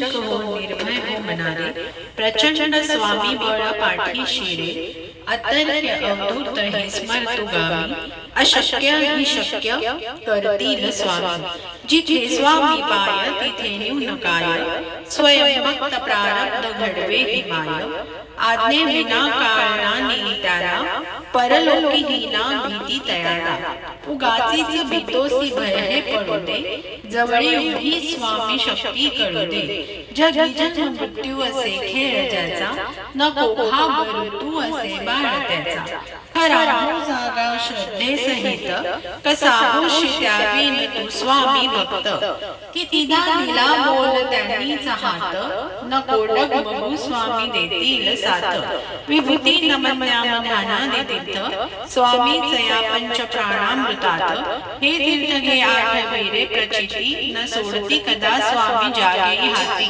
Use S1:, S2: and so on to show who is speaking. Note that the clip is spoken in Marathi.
S1: निशंक हो निर्भय हो मनारे प्रचंड स्वामी बळ पाठी शिरे अतर्क्य अवधूत हे स्मरतु गावी अशक्य ही शक्य करतील स्वामी. जिथे स्वामी पाय तिथे न्यून काय स्वयं भक्त प्रारब्ध घडवे ही माय. आज्ञे विना काळाने परलोकी हिना भीती तयारा. उगाचीच भीतोसी भय हे पडू दे. जवळी उभी स्वामी शक्ती कळू दे. जगी जन्म मृत्यू असे खेळ ज्याचा नको हा तू असे बाळ त्याचा. खरा हो जागा श्रद्धे सहित कसा होशी त्यावेन तू स्वामी भक्त. कितीदा दिला बोल त्यांनीच हात कोडक बघू स्वामी देतील साथ विभूती नमन्या ध्याना देतीर्थ। स्वामी जया पंच प्राणामृतात हे तीर्थ घे आठ वीरे प्रचिती। न सोडती कदा स्वामी जागे हाती